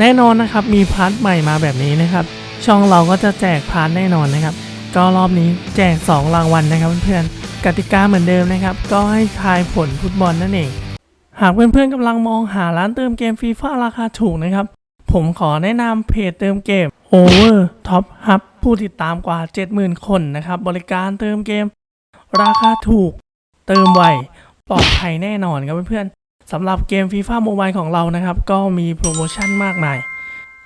แน่นอนนะครับมีพาร์ทใหม่มาแบบนี้นะครับ ช่องเราก็จะแจกพาร์ทแน่นอนนะครับ ก็รอบนี้แจก 2 รางวัลนะครับเพื่อนๆกติกาเหมือนเดิมนะครับ ก็ให้ทายผลฟุตบอลนั่นเอง หากเพื่อนๆกำลังมองหาร้านเติมเกมฟีฟ่าราคาถูกนะครับ ผมขอแนะนำเพจเติมเกม Over Top Hub ผู้ติดตามกว่า 70,000 คนนะครับ บริการเติมเกม ราคาถูก เติมไวปลอดภัยแน่นอนครับเพื่อน สำหรับเกม FIFA Mobile ของเรานะครับ ก็มีโปรโมชั่นมากมาย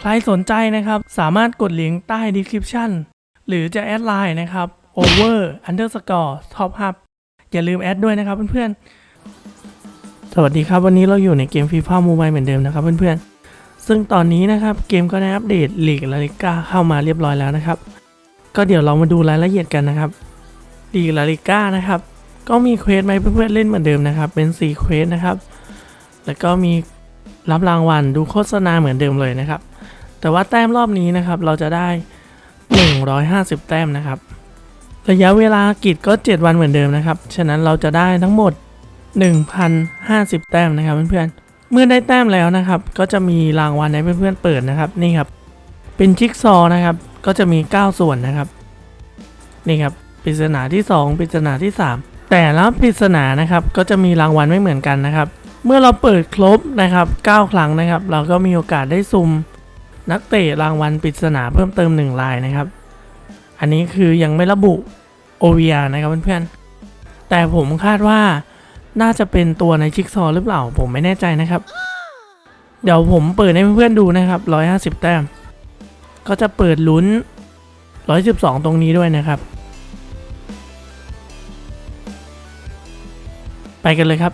ใครสนใจนะครับ สามารถกดลิงก์ใต้ description หรือจะแอดไลน์นะครับ over underscore top hub อย่าลืมแอดด้วยนะครับเพื่อนๆ สวัสดีครับวันนี้เราอยู่ในเกม FIFA Mobile เหมือนเดิมนะครับเพื่อนๆ ซึ่งตอนนี้นะครับเกมก็ได้อัปเดตลีกลาลิก้าเข้ามาเรียบร้อยแล้วนะครับ ก็เดี๋ยวเรามาดูรายละเอียดกันนะครับลีกลาลิก้านะครับ ก็มีเควสไหมเพื่อนๆเล่นเหมือนเดิมนะครับ เป็น4เควสนะครับ แล้วก็มีรับรางวัลดูโฆษณาเหมือนเดิมเลยนะครับ แต่ว่าแต้มรอบนี้นะครับเราจะได้ 150 แต้มนะครับ ระยะเวลากิจก็ 7 วันเหมือนเดิมนะครับ ฉะนั้นเราจะได้ทั้งหมด 1,050 แต้มนะครับเพื่อนๆ เมื่อได้แต้มแล้วนะครับ ก็จะมีรางวัลให้เพื่อนๆเปิดนะครับนี่ครับ เป็นจิ๊กซอนะครับ ก็จะมี 9 ส่วนนะครับนี่ครับปริศนาที่ 2ปริศนาที่ 3 แต่ละปริศนานะครับก็จะมีรางวัลไม่เหมือนกันนะครับ เมื่อเราเปิดครบนะครับ 9 ครั้งนะครับ เราก็มีโอกาสได้ซุ่มนักเตะรางวัลปริศนาเพิ่มเติม1รายนะครับ อันนี้คือยังไม่ระบุ OVR นะครับเพื่อนๆ แต่ผมคาดว่าน่าจะเป็นตัวในชิกซอว์หรือเปล่า ผมไม่แน่ใจนะครับ เดี๋ยวผมเปิดให้เพื่อนๆดูนะครับ 150 แต้ม ก็จะเปิดลุ้น 112 ตรงนี้ด้วยนะครับ ไปกันเลยครับ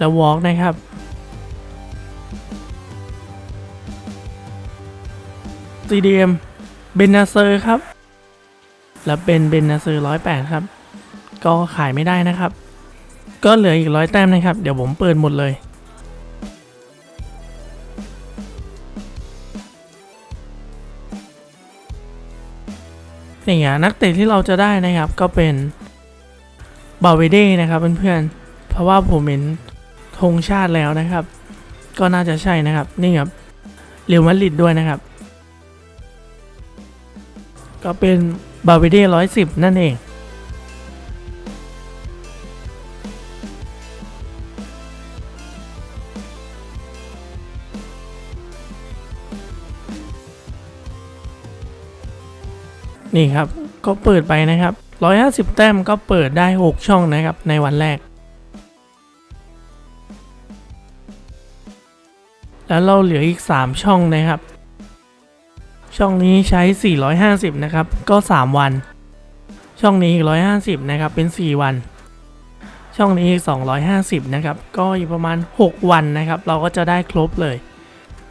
แล้ววอล์กนะครับ CDM เบนนาเซอร์ครับ แล้วเป็นเบนนาเซอร์ร้อยแปดครับ ก็ขายไม่ได้นะครับ ก็เหลืออีกร้อยแต้มนะครับ เดี๋ยวผมเปิดหมดเลยนี่ไงนักเตะที่เราจะได้นะครับก็เป็นบาเวเด้นะครับเพื่อนๆ เพราะว่าผมเห็น ธงชาติแล้วนะครับ ก็น่าจะใช่นะครับ นี่ครับเรอัลมาดริดด้วยนะครับ ก็เป็นบาเวเด้ร้อยสิบนั่นเองนี่ครับ ก็เปิดไปนะครับ 150 แต้มก็เปิดได้ 6 ช่องนะครับในวันแรก แล้วเราเหลืออีก 3 ช่องนะครับ ช่องนี้ใช้ 450 นะครับ ก็ 3 วัน ช่องนี้อีก 150 นะครับ เป็น 4 วัน ช่องนี้อีก 250 นะครับ ก็อีกประมาณ 6 วันนะครับ เราก็จะได้ครบเลย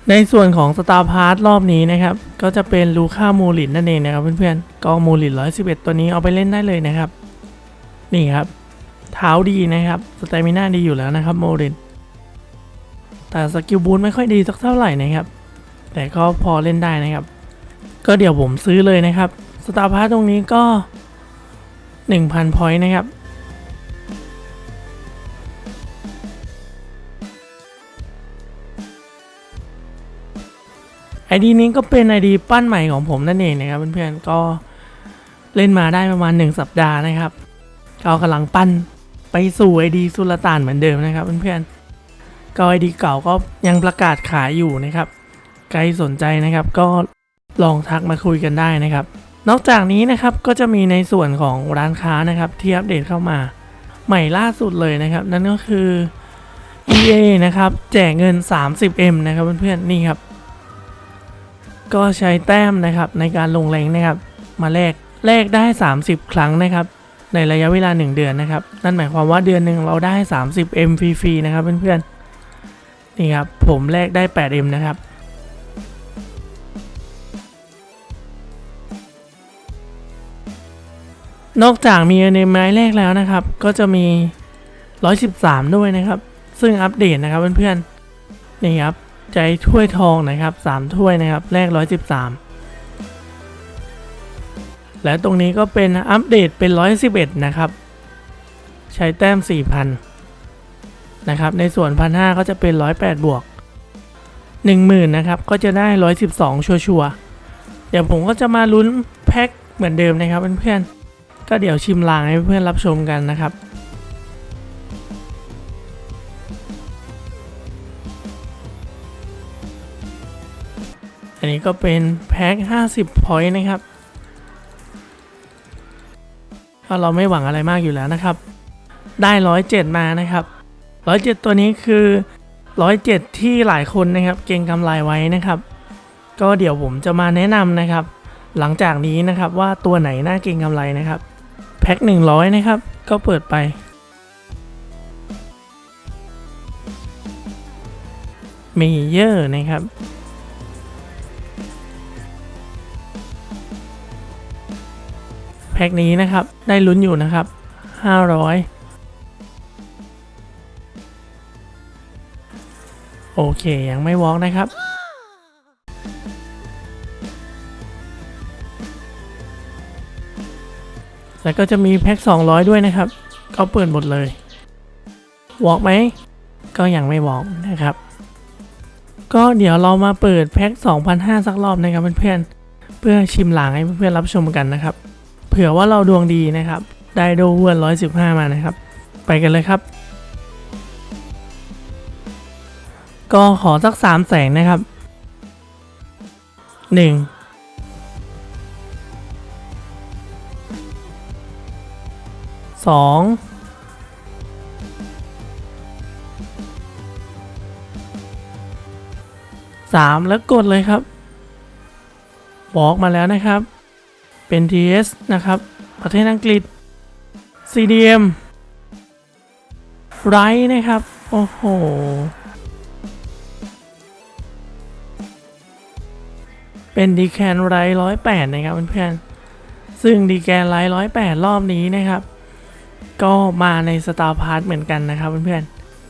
ในส่วนของสตาร์พาร์ทรอบนี้นะครับ ก็จะเป็นลูค่ามูลินนั่นเองนะครับเพื่อนๆ ก็มูลิน111 ตัวนี้เอาไปเล่นได้เลยนะครับ นี่ครับ เท้าดีนะครับ สเตมิน่าดีอยู่แล้วนะครับโมลิน แต่สกิลบูนไม่ค่อยดีสักเท่าไหร่นะครับ แต่ก็พอเล่นได้นะครับ ก็เดี๋ยวผมซื้อเลยนะครับ สตาร์พาร์ตรงนี้ก็ 1,000พอยต์นะครับไอดีนี้ก็เป็นไอดีปั้นใหม่ของผมนั่นเองนะครับเพื่อนๆก็เล่นมาได้ประมาณ 1 สัปดาห์นะครับก็กำลังปั้นไปสู่ไอดีสุลต่านเหมือนเดิมนะครับเพื่อนๆ ก็ไอดีเก่าก็ยังประกาศขายอยู่นะครับ ใครสนใจนะครับก็ลองทักมาคุยกันได้นะครับ นอกจากนี้นะครับก็จะมีในส่วนของร้านค้านะครับที่อัปเดตเข้ามา ใหม่ล่าสุดเลยนะครับ นั่นก็คือ EA นะครับแจกเงิน 30M นะครับเพื่อนๆนี่ครับ ก็ใช้แต้มนะครับในการลงแรงนะครับ มาแลกแลกได้ 30 ครั้งนะครับ ในระยะเวลา 1 เดือนนะครับ นั่นหมายความว่าเดือนหนึ่งเราได้ 30 M ฟรีๆนะครับเพื่อนๆ นี่ครับ ผมแลกได้ 8 M นะครับนอกจากมีในไม้แรกแล้วนะครับ ก็จะมี 113 ด้วยนะครับ ซึ่งอัปเดตนะครับเพื่อนๆ นี่ครับ ใจถ้วยทองนะครับ 3 ถ้วยนะครับ แรก 113 และตรงนี้ก็เป็นอัปเดตเป็น 111 นะครับ ใช้แต้ม 4,000 นะครับ ในส่วน 1,500 ก็จะเป็น 108 บวก 10,000 นะครับ ก็จะได้ 112 ชัวร์เดี๋ยวผมก็จะมาลุ้นแพ็คเหมือนเดิมนะครับเพื่อนๆ ก็เดี๋ยวชิมลางให้เพื่อนรับชมกันนะครับอันนี้ก็เป็นแพ็ค50พอยต์นะครับเราไม่หวังอะไรมากอยู่แล้วนะครับ ได้ร้อยเจ็ดมานะครับ ร้อยเจ็ดตัวนี้คือร้อยเจ็ดที่หลายคนนะครับ เก่งกำไรไว้นะครับ ก็เดี๋ยวผมจะมาแนะนำนะครับ หลังจากนี้นะครับว่าตัวไหนน่าเก่งกำไรนะครับแพ็คหนึ่งร้อยนะครับ ก็เปิดไปเมเยอะนะครับแพ็คนี้นะครับ ได้ลุ้นอยู่นะครับ 500 โอเค ยังไม่วอล์กนะครับ แล้วก็จะมีแพ็ค 200 ด้วยนะครับ ก็เปิดหมดเลยวอล์กไหม ก็ยังไม่วอล์กนะครับ ก็เดี๋ยวเรามาเปิดแพ็ค2,500 สักรอบนะครับเพื่อนๆ เพื่อชิมหลังให้เพื่อนๆรับชมกันนะครับ เผื่อว่าเราดวงดีนะครับ ได้โดเวน115 มานะครับ ไปกันเลยครับ ก็ขอสักสามแสงนะครับหนึ่งสองสามแล้วกดเลยครับ บอกมาแล้วนะครับ เป็น TS นะครับ ประเทศอังกฤษ CDM ไรนะครับ โอ้โห เป็นดีแคนไรร้อยแปดนะครับเพื่อนๆซึ่งดีแคนไรร้อยแปดรอบนี้นะครับ ก็มาในสตาร์พาร์ทเหมือนกันนะครับเพื่อน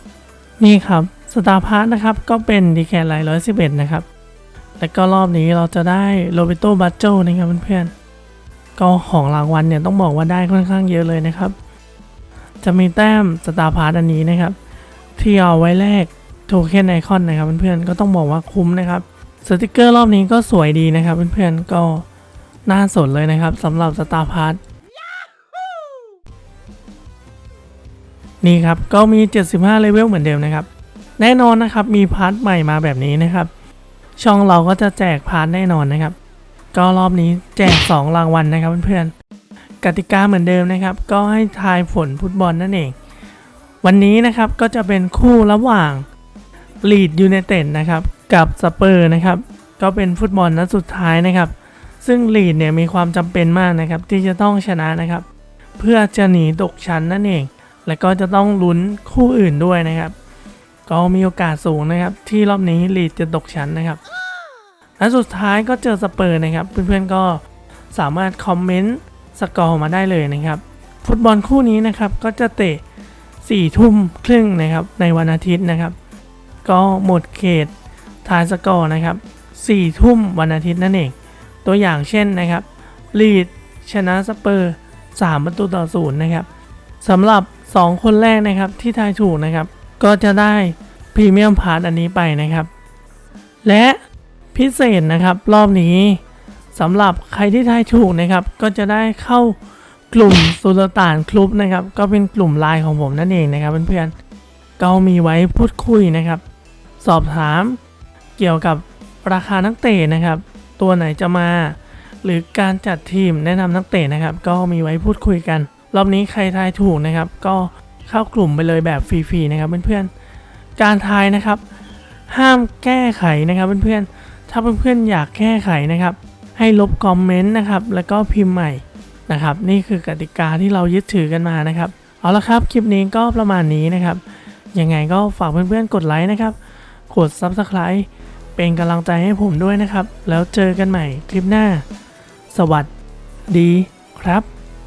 ๆนี่ครับสตาร์พาร์ทนะครับก็เป็นดีแคนไรร้อยสิบเอ็ดนะครับแล้วก็รอบนี้เราจะได้โรเบโตบัตโจนะครับเพื่อนๆก็ของรางวัลเนี่ยต้องบอกว่าได้ค่อนข้างเยอะเลยนะครับ จะมีแต้มสตาร์พาร์ทอันนี้นะครับ ที่เอาไว้แลกโทเค็นไอคอนนะครับเพื่อนๆก็ต้องบอกว่าคุ้มนะครับ สติกเกอร์รอบนี้ก็สวยดีนะครับเพื่อนๆก็น่าสนเลยนะครับสำหรับสตาร์พาร์ทนี่ครับก็มี 75 เลเวลเหมือนเดิมนะครับ แน่นอนนะครับมีพาร์ทใหม่มาแบบนี้นะครับ ช่องเราก็จะแจกพาร์ทแน่นอนนะครับ ก็รอบนี้แจก 2 รางวัลนะครับเพื่อนๆกติกาเหมือนเดิมนะครับ ก็ให้ทายผลฟุตบอลนั่นเอง วันนี้นะครับก็จะเป็นคู่ระหว่างลีดยูไนเต็ดนะครับ กับสเปอร์นะครับ ก็เป็นฟุตบอลนัดสุดท้ายนะครับ ซึ่งลีดเนี่ยมีความจำเป็นมากนะครับที่จะต้องชนะนะครับ เพื่อจะหนีตกชั้นนั่นเอง และก็จะต้องลุ้นคู่อื่นด้วยนะครับ ก็มีโอกาสสูงนะครับ ที่รอบนี้ลีดจะตกชั้นนะครับและสุดท้ายก็เจอสเปอร์นะครับ เพื่อนๆก็สามารถคอมเมนต์สกอร์มาได้เลยนะครับ ฟุตบอลคู่นี้นะครับก็จะเตะ4ทุ่มครึ่งนะครับในวันอาทิตย์นะครับ ก็หมดเขต ทายสกอร์นะครับ4ทุ่มวันอาทิตย์นั่นเอง ตัวอย่างเช่นนะครับลีดชนะสเปอร์ 3 ประตูต่อศูนย์นะครับสำหรับ 2 คนแรกนะครับที่ทายถูกนะครับ ก็จะได้พรีเมียมพาร์ทอันนี้ไปนะครับ และพิเศษนะครับรอบนี้สำหรับใครที่ทายถูกนะครับ ก็จะได้เข้ากลุ่มสุลต่านคลุบนะครับ ก็เป็นกลุ่มไลน์ของผมนั่นเองนะครับเพื่อนๆก็มีไว้พูดคุยนะครับ สอบถาม เกี่ยวกับราคานักเตะนะครับ ตัวไหนจะมา หรือการจัดทีมแนะนำนักเตะนะครับ ก็มีไว้พูดคุยกัน รอบนี้ใครทายถูกนะครับ ก็เข้ากลุ่มไปเลยแบบฟรีๆนะครับเพื่อนๆการทายนะครับ ห้ามแก้ไขนะครับเพื่อนๆถ้าเพื่อนๆอยากแก้ไขนะครับ ให้ลบคอมเมนต์นะครับแล้วก็พิมพ์ใหม่นะครับ นี่คือกติกาที่เรายึดถือกันมานะครับเอาละครับคลิปนี้ก็ประมาณนี้นะครับยังไงก็ฝากเพื่อนๆกดไลค์นะครับกด Subscribe เป็นกำลังใจให้ผมด้วยนะครับ แล้วเจอกันใหม่คลิปหน้า สวัสดีครับ